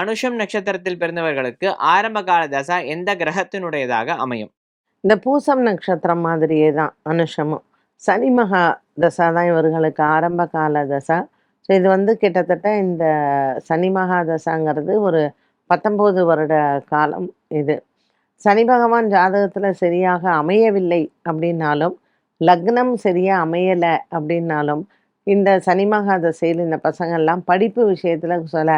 அனுஷம் நட்சத்திரத்தில் பிறந்தவர்களுக்கு ஆரம்ப கால தசா எந்த கிரகத்தினுடையதாக அமையும்? இந்த பூசம் நட்சத்திரம் மாதிரியே தான் அனுஷமும். சனி மகா தசா தான் இவர்களுக்கு ஆரம்ப கால தசா. ஸோ இது வந்து கிட்டத்தட்ட இந்த சனி மகா தசாங்கிறது ஒரு பத்தொம்போது வருட காலம் இது. சனி பகவான் ஜாதகத்தில் சரியாக அமையவில்லை அப்படின்னாலும் லக்னம் சரியாக அமையலை அப்படின்னாலும் இந்த சனி மகா தசையில் இந்த பசங்கள்லாம் படிப்பு விஷயத்தில் சில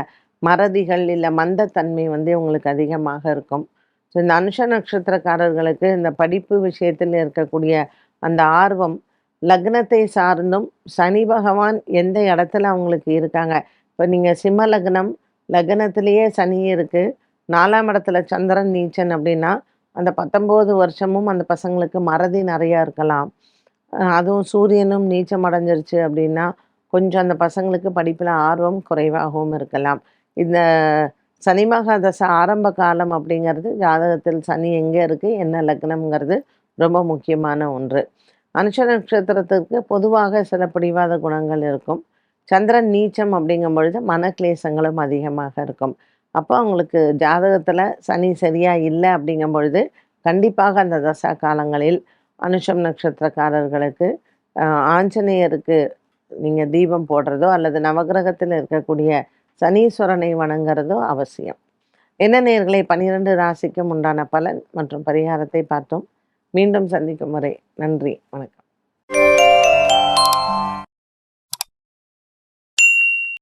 மறதிகள் இல்லை மந்தத்தன்மை வந்து உங்களுக்கு அதிகமாக இருக்கும். ஸோ இந்த அனுஷ நட்சத்திரக்காரர்களுக்கு இந்த படிப்பு விஷயத்தில் இருக்கக்கூடிய அந்த ஆர்வம் லக்னத்தை சார்ந்தும் சனி பகவான் எந்த இடத்துல அவங்களுக்கு இருக்காங்க? இப்போ நீங்கள் சிம்ம லக்னம் லக்னத்திலேயே சனி இருக்குது நாலாம் இடத்துல சந்திரன் நீச்சன் அப்படின்னா அந்த பத்தொம்போது வருஷமும் அந்த பசங்களுக்கு மறதி நிறையா இருக்கலாம். அதுவும் சூரியனும் நீச்சம் அடைஞ்சிருச்சு அப்படின்னா கொஞ்சம் அந்த பசங்களுக்கு படிப்பில் ஆர்வம் குறைவாகவும் இருக்கலாம். இந்த சனி மகா தசை ஆரம்ப காலம் அப்படிங்கிறது ஜாதகத்தில் சனி எங்கே இருக்குது என்ன லக்னம்ங்கிறது ரொம்ப முக்கியமான ஒன்று. அனுஷ நட்சத்திரத்திற்கு பொதுவாக சில பிடிவாத குணங்கள் இருக்கும். சந்திரன் நீச்சம் அப்படிங்கும் பொழுது மனக்லேசங்களும் அதிகமாக இருக்கும். அப்போ அவங்களுக்கு ஜாதகத்தில் சனி சரியாக இல்லை அப்படிங்கும் பொழுது கண்டிப்பாக அந்த தசா காலங்களில் அனுஷம் நட்சத்திரக்காரர்களுக்கு ஆஞ்சநேயருக்கு நீங்கள் தீபம் போடுறதோ அல்லது நவகிரகத்தில் இருக்கக்கூடிய சனீஸ்வரனை வணங்குறதோ அவசியம். என்ன நேர்களை பன்னிரண்டு ராசிக்கும் உண்டான பலன் மற்றும் பரிகாரத்தை பார்த்தோம். மீண்டும் சந்திக்கும் வரை நன்றி வணக்கம்.